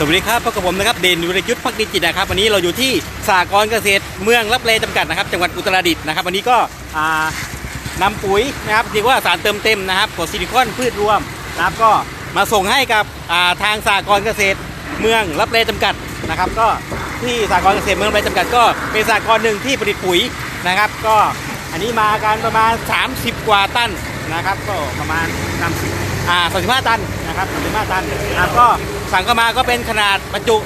สวัสดีครับพบกับผมนะครับเด่นวิรยุทธ์พักดีจิตนะครับวันนี้เราอยู่ที่สากรเกษตรเมืองรับเลจำกัดนะครับ จังหวัดอุตรดิตถ์นะครับ วันนี้ก็อ่านำปุ๋ยนะครับเรียกว่าสารเติมเต็มนะครับกรดซิลิคอนพืชรวมนะครับก็มาส่งให้กับาทางสากรเกษตรเมืองรับเลจำกัดนะครับ ก็ที่สากรเกษตรเมืองรับเลจำกัด ก็เป็นสากรหนึ่งที่ผลิตปุ๋ยนะครับ ก็อันนี้มากันประมาณ 30 กว่าตันนะครับ ก็ประมาณ30อ่า35ตันนะครับ35ตันนะครับก็ สั่งเข้ามาก็เป็นขนาดบรรจุ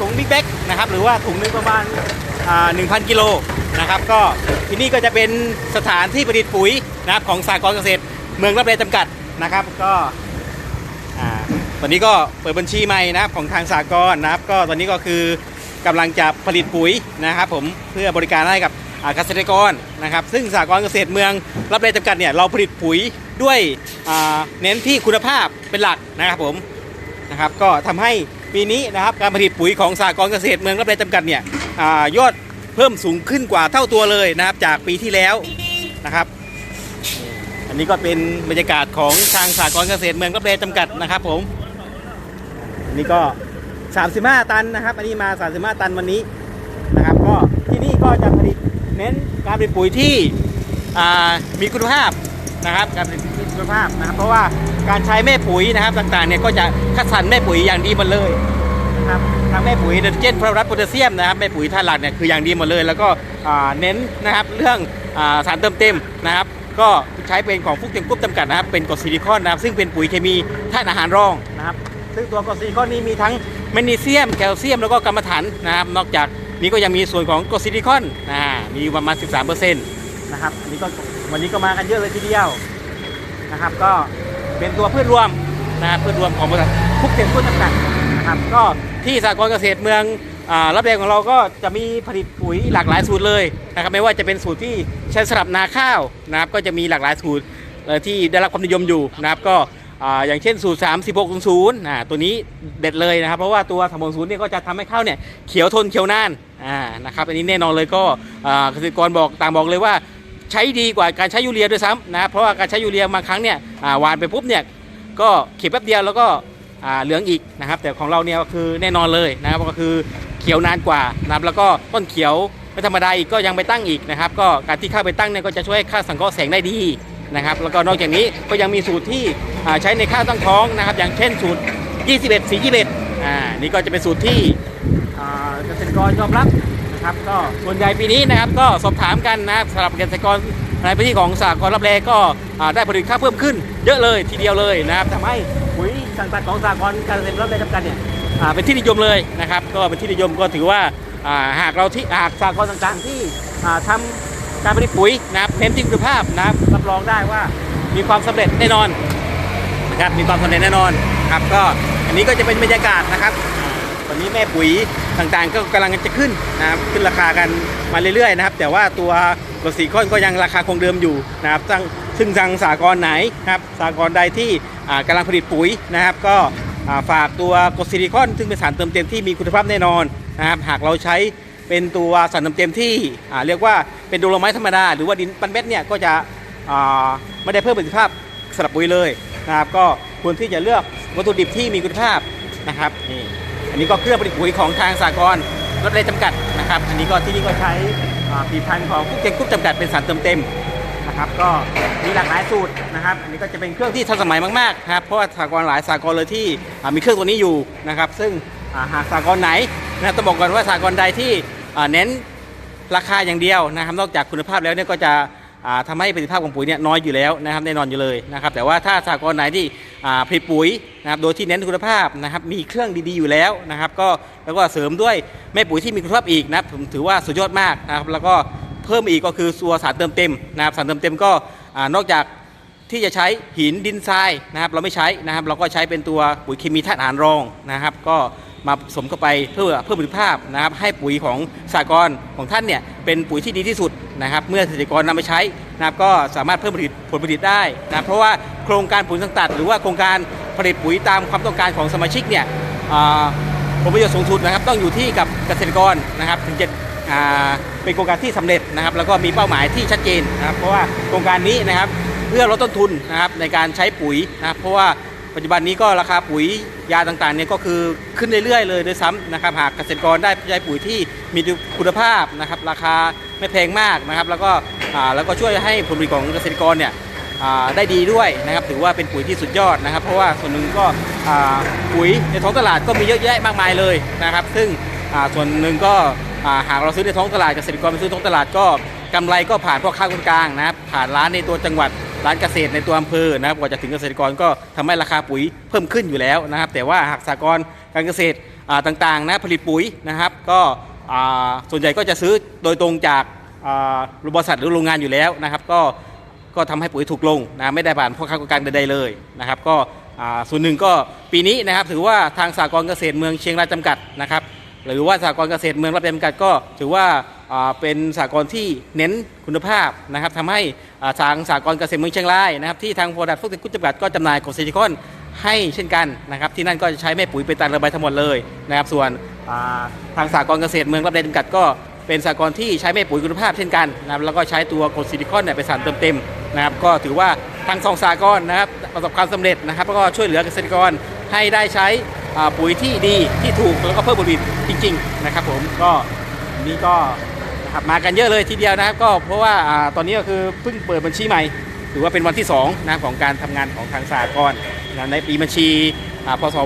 ถุงบิ๊กแบ็กนะครับหรือว่าถุงนึงประมาณอ่า1,000 กิโลนะครับก็ที่นี่ก็จะเป็นสถานที่ผลิตปุ๋ยนะครับของสากลเกษตร เมืองรับเลจำกัดนะครับก็ตอนนี้ก็เปิดบัญชีใหม่นะครับของทางสากลนะครับ ก็ตอนนี้ก็คือกำลังจะผลิตปุ๋ยนะครับผมเพื่อบริการให้กับเกษตรกรนะครับ ซึ่งสากลเกษตรเมืองรับเลจำกัดเนี่ยเราผลิตปุ๋ยด้วยเน้นที่คุณภาพเป็นหลักนะครับผม นะครับก็ทำให้ปีนี้นะครับการผลิตปุ๋ยของสากลเกษตรเมืองรับเลจำกัดเนี่ยอยอดเพิ่มสูงขึ้นกว่าเท่าตัวเลยนะครับจากปีที่แล้วนะครับ อันนี้ก็เป็นบรรยากาศของทางสากลเกษตรเมืองรับเลจำกัดนะครับผมอันนี้ก็ 35 ตันนะครับ อันนี้มา 35 ตันวันนี้นะครับก็ที่นี่ก็จะผลิตเน้นการผลิตปุ๋ยที่มีคุณภาพ นะครับการผลิตคุณภาพนะครับเพราะว่าการใช้แม่ปุ๋ยนะครับต่างๆเนี่ยก็จะคัดสรรแม่ปุ๋ยอย่างดีหมดเลยนะครับทั้งแม่ปุ๋ยไนโตรเจนฟอสฟอรัสโพแทสเซียมนะครับแม่ปุ๋ยธาตุหลักเนี่ยคืออย่างดีหมดเลย แล้วก็เน้นนะครับเรื่องอสารเติมเต็มนะครับ ก็ใช้เป็นของฟุกเทียมกรุ๊ปจำกัดนะครับเป็นกรดซิลิคอนนะครับซึ่งเป็นปุ๋ยเคมีธาตุอาหารรองนะครับซึ่งตัวกรดซิลิคอนนี้มีทั้งแมกนีเซียม แคลเซียมแล้วก็กรรมะถันนะครับนอกจากนี้ก็ยังมีส่วนของกรดซิลิคอนอ่ามีประมาณ 13%น นะครับ อันนี้ก็วันนี้ก็มากันเยอะเลยทีเดียวนะครับ ก็เป็นตัวพืชรวมนะครับพืชรวมของบริษัทคุกเทียมกรุ๊ปจำกัดนะครับก็ที่สากลเกษตรเมืองรับแรงของเราก็จะมีผลิตปุ๋ยหลากหลายสูตรเลยนะครับไม่ว่าจะเป็นสูตรที่ใช้สำหรับนาข้าวนะครับก็จะมีหลากหลายสูตรที่ได้รับความนิยมอยู่นะครับก็อย่างเช่นสูตร 3 6 0 0อ่าตัวนี้เด็ดเลยนะครับ เพราะว่าตัว3 6 0เนี่ยก็จะทำให้ข้าวเนี่ยเขียวทนเขียวนานนะครับอันนี้แน่นอนเลยก็เกษตรกรบอกต่างบอกเลยว่า ใช้ดีกว่าการใช้ยูเรียด้วยซ้ำนะครับเพราะว่าการใช้ยูเรียบางครั้งเนี่ยหวานไปปุ๊บเนี่ยก็เขียแป๊บเดียวแล้วก็เหลืองอีกนะครับ แต่ของเราเนี่ยก็คือแน่นอนเลยนะครับก็คือเขียวนานกว่านะครับแล้วก็ต้นเขียวไม่ธรรมดาอีกก็ยังไปตั้งอีกนะครับก็การที่เข้าไปตั้งเนี่ยก็จะช่วยให้ค่าสังเคราะห์แสงได้ดีนะครับแล้วก็นอกจากนี้ก็ยังมีสูตรที่ใช้ในข้าวตั้งท้องนะครับ อย่างเช่นสูตร 21 4 21อ่านี่ก็จะเป็นสูตรที่เกษตรกรยอมรับ นะครับ ก็ส่วนใหญ่ปีนี้นะครับ ก็สอบถามกันนะครับสำหรับเกษตรกรในพื้นที่ของสากลรับแลก็ได้ผลิตข้าเพิ่มขึ้น เยอะเลยทีเดียวเลยนะครับทำให้ปุ๋ยต่างๆของสากลการเกษตรรับแลจำกัดเนี่ยเป็นที่นิยมเลยนะครับ ก็เป็นที่นิยมก็ถือว่าหากเราที่หากสากลต่างๆที่อ่าทำการผลิตปุ๋ยนะครับเน้นที่คุณภาพนะครับรับรองได้ว่ามีความสำเร็จแน่นอนนะครับมีความสำเร็จแน่นอนครับก็อันนี้ก็จะเป็นบรรยากาศนะครับอ่าตอนนี้แม่ปุ๋ย ต่างๆ ก็กำลังจะขึ้นนะครับขึ้นราคากันมาเรื่อยๆนะครับ แต่ว่าตัวกรดสีข้อนก็ยังราคาคงเดิมอยู่นะครับซึ่งซึ่งทางสากรไหนครับสากรใดที่อ่ากำลังผลิตปุ๋ยนะครับ ก็ฝากตัวกรดซิลิคอนซึ่งเป็นสารเติมเต็มที่มีคุณภาพแน่นอนนะครับหากเราใช้เป็นตัวสารเติมเต็มที่เรียกว่าเป็นโดโลไมต์ธรรมดา หรือว่าดินปันเม็ดเนี่ยก็จะไม่ได้เพิ่มประสิทธิภาพสำหรับปุ๋ยเลยนะครับ ก็ควรที่จะเลือกวัตถุดิบที่มีคุณภาพนะครับนี่ นนี้ก็เครื่องผลิตปุ๋ยของทางสากลรถเลยจำกัดนะครับ อันนี้ก็ที่นี่ก็ใช้ผลิตภัณฑ์ของกุ๊กเจงกุ๊กจำกัดเป็นสารเติมเต็มนะครับก็มีหลากหลายสูตรนะครับ อันนี้ก็จะเป็นเครื่องที่ทันสมัยมากๆนะครับเพราะว่าสากลหลายสากลเลยที่มีเครื่องตัวนี้อยู่นะครับ ซึ่งหากสากลไหนนะต้องบอกก่อนว่าสากลใดที่เน้นราคาอย่างเดียวนะครับ นอกจากคุณภาพแล้วเนี่ยก็จะ อ่าทำให้ประสิทธิภาพของปุ๋ยเนี่ยน้อยอยู่แล้วนะครับแน่นอนอยู่เลยนะครับแต่ว่าถ้าสากลไหนที่ผลิตปุ๋ยนะครับโดยที่เน้นคุณภาพนะครับมีเครื่องดีๆอยู่แล้วนะครับก็แล้วก็เสริมด้วยแม่ปุ๋ยที่มีคุณภาพอีกนะผมถือว่าสุดยอดมากนะครับแล้วก็เพิ่มอีกก็คือตัวสารเติมเต็มนะครับสารเติมเต็มก็นอกจากที่จะใช้หินดินทรายนะครับเราไม่ใช้นะครับเราก็ใช้เป็นตัวปุ๋ยเคมีธาตุอาหารรองนะครับ ก็ มาผสมเข้าไปเพื่อเพิ่มประสิทธิภาพนะครับ ให้ปุ๋ยของสากรของท่านเนี่ยเป็นปุ๋ยที่ดีที่สุดนะครับ เมื่อเกษตรกรนำไปใช้นะครับก็สามารถเพิ่มผลิตผลผลิตได้นะเพราะว่าโครงการปุ๋ยสังตัด หรือว่าโครงการผลิตปุ๋ยตามความต้องการของสมาชิกเนี่ยอ่าผลประโยชน์สูงสุดนะครับ ต้องอยู่ที่กับเกษตรกรนะครับถึงจะเป็นโครงการที่สำเร็จนะครับ แล้วก็มีเป้าหมายที่ชัดเจนนะครับ เพราะว่าโครงการนี้นะครับเพื่อลดต้นทุนนะครับในการใช้ปุ๋ยนะครับเพราะว่า ปัจจุบันนี้ก็ราคาปุ๋ยยาต่างๆเนี่ยก็คือขึ้นเรื่อยๆเลยด้วยซ้ำนะครับหากเกษตรกรได้ใช้ปุ๋ยที่มีคุณภาพนะครับราคาไม่แพงมากนะครับแล้วก็แล้วก็ช่วยให้ผลผลิตของเกษตรกรเนี่ยได้ดีด้วยนะครับถือว่าเป็นปุ๋ยที่สุดยอดนะครับ เพราะว่าส่วนหนึ่งก็ปุ๋ยในท้องตลาดก็มีเยอะแยะมากมายเลยนะครับ ซึ่งส่วนหนึ่งก็หากเราซื้อในท้องตลาดเกษตรกรไปซื้อท้องตลาดก็กำไรก็ผ่านพ่อค้าคนกลางนะครับผ่านร้านในตัวจังหวัด ร้านเกษตรในตัวอำเภอนะครับกว่าจะถึงเกษตรกรก็ทำให้ราคาปุ๋ยเพิ่มขึ้นอยู่แล้วนะครับ แต่ว่าหากสากลการเกษตรต่างๆนะผลิตปุ๋ยนะครับ ก็ส่วนใหญ่ก็จะซื้อโดยตรงจากอ่าบริษัทหรือโรงงานอยู่แล้วนะครับ ก็ก็ทำให้ปุ๋ยถูกลงนะไม่ได้ผ่านพ่อค้ากลางใดๆเลยนะครับ ก็ส่วนหนึ่งก็ปีนี้นะครับ ถือว่าทางสากลเกษตรเมืองเชียงรายจำกัดนะครับ หรือว่าสากลเกษตรเมืองรับแรงจำกัดก็ถือว่า เป็นสากลที่เน้นคุณภาพนะครับทำให้ทางสากลเกษตรเมืองเชียงรายนะครับที่ทางโปรดักต์ฟุตกุจำกัดก็จำหน่ายของเซจิคอนให้เช่นกันนะครับที่นั่นก็จะใช้แม่ปุ๋ยเป็นตาระบายทั้งหมดเลยนะครับส่วนทางสากลเกษตรเมืองรับแรงจำกัดก็เป็นสากลที่ใช้แม่ปุ๋ยคุณภาพเช่นกันนะครับแล้วก็ใช้ตัวกรดซิลิคอนเนี่ยเป็นสารเติมเต็มนะครับก็ถือว่าทั้งสองสากลนะครับประสบความสำเร็จนะครับแล้วก็ช่วยเหลือเกษตรกรให้ได้ใช้ปุ๋ยที่ดีที่ถูกแล้วก็เพิ่มผลผลิตจริง ๆ นะครับผมก็นนี้ก็ นะครับมากันเยอะเลยทีเดียวนะครับ ก็เพราะว่าตอนนี้ก็คือเพิ่งเปิดบัญชีใหม่ถือว่าเป็นวันที่2นะของการทำงานของทางสากลในปีบัญชีพศ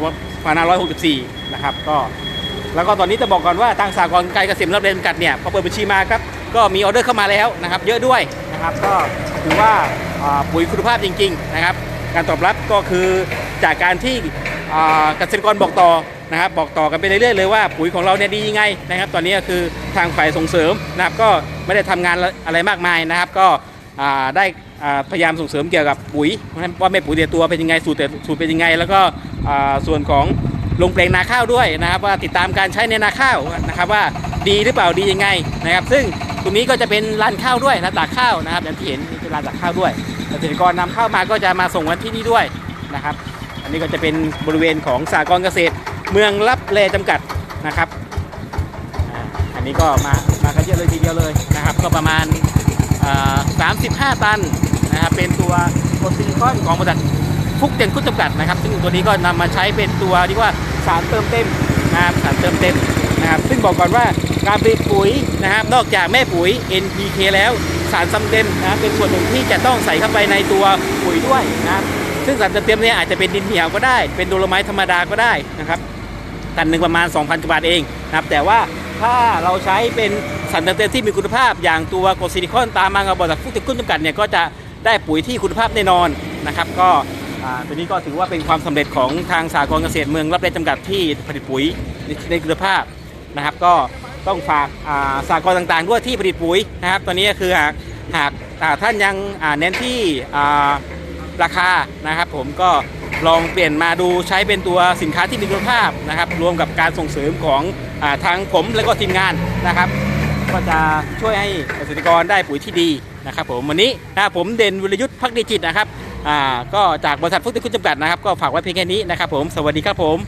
2564 นะครับก็แล้วก็ตอนนี้จะบอกก่อนว่าทางสากลไก่เกษตรรับเรียนกัดเนี่ยพอเปิดบัญชีมาครับก็มีออเดอร์เข้ามาแล้วนะครับ เยอะด้วยนะครับก็ถือว่าปุ๋ยคุณภาพจริง ๆ นะครับ การตอบรับก็คือจากการที่เกษตรกรบอกต่อ นะครับบอกต่อกันไปเรื่อยๆเลยว่าปุ๋ยของเราเนี่ยดียังไงนะครับ ตอนนี้ก็คือทางฝ่ายส่งเสริมนะครับก็ไม่ได้ทำงานอะไรมากมายนะครับ ก็ได้พยายามส่งเสริมเกี่ยวกับปุ๋ยว่าแม่ปุ๋ยเดียตัวเป็นยังไงสูตรแต่สูตรเป็นยังไง แล้วก็ส่วนของลงแปลงนาข้าวด้วยนะครับ ว่าติดตามการใช้ในนาข้าวนะครับว่าดีหรือเปล่าดียังไงนะครับ ซึ่งตรงนี้ก็จะเป็นร้านข้าวด้วยร้านตากข้าวนะครับอย่างที่เห็นนี่เป็นร้านตากข้าวด้วยเกษตรกรนำข้าวมาก็จะมาส่งวันที่นี่ด้วยนะครับ อันนี้ก็จะเป็นบริเวณของสากลเกษตร เมืองรับแลจำกัดนะครับ อันนี้ก็มามากันเยอะเลยทีเดียวเลยนะครับ ก็ประมาณ 35 ตันนะครับเป็นตัวโพซิลิคอนของบริษัทฟุกเจนกุจำกัดนะครับ ซึ่งตัวนี้ก็นำมาใช้เป็นตัวที่ว่าสารเติมเต็มนะครับสารเติมเต็มนะครับ ซึ่งบอกก่อนว่าการผลิตปุ๋ยนะครับ นอกจากแม่ปุ๋ย NPK แล้วสารซ้ำเต็มนะเป็นส่วนหนึ่งที่จะต้องใส่เข้าไปในตัวปุ๋ยด้วยนะครับซึ่งสารเติมเต็มเนี่ยอาจจะเป็นดินเหนียวก็ได้ เป็นโดโลไม้ธรรมดาก็ได้นะครับ ตันหนึ่งประมาณ 2,000กว่าบาทเองนะครับแต่ว่าถ้าเราใช้เป็นสารเติมเต็มที่มีคุณภาพ อย่างตัวโกซิลิคอนตามมากับบริษัทฟุกเจนกุจำกัดเนี่ยก็จะได้ปุ๋ยที่คุณภาพแน่นอนนะครับ ก็อ่าตัวนี้ก็ถือว่าเป็นความสำเร็จของทางสากลเกษตรเมืองรับได้จำกัดที่ผลิตปุ๋ยในคุณภาพนะครับ ก็ต้องฝากาสากลต่างๆ ด้วยที่ผลิตปุ๋ยนะครับ ตอนนี้ก็คือหากหากท่านยังเน้นที่ราคานะครับ ผมก็ ลองเปลี่ยนมาดูใช้เป็นตัวสินค้าที่มีคุณภาพนะครับ รวมกับการส่งเสริมของอทางผมและก็ทีมงานนะครับ ก็จะช่วยให้เกษตรกรได้ปุ๋ยที่ดีนะครับ ผมวันนี้นะครับผมเด่นวิรยุทธ์พักดีจิตนะครับอ่าก็จากบริษัทฟุตติคุณจำกัดนะครับ ก็ฝากไว้เพียงแค่นี้นะครับ ผมสวัสดีครับผม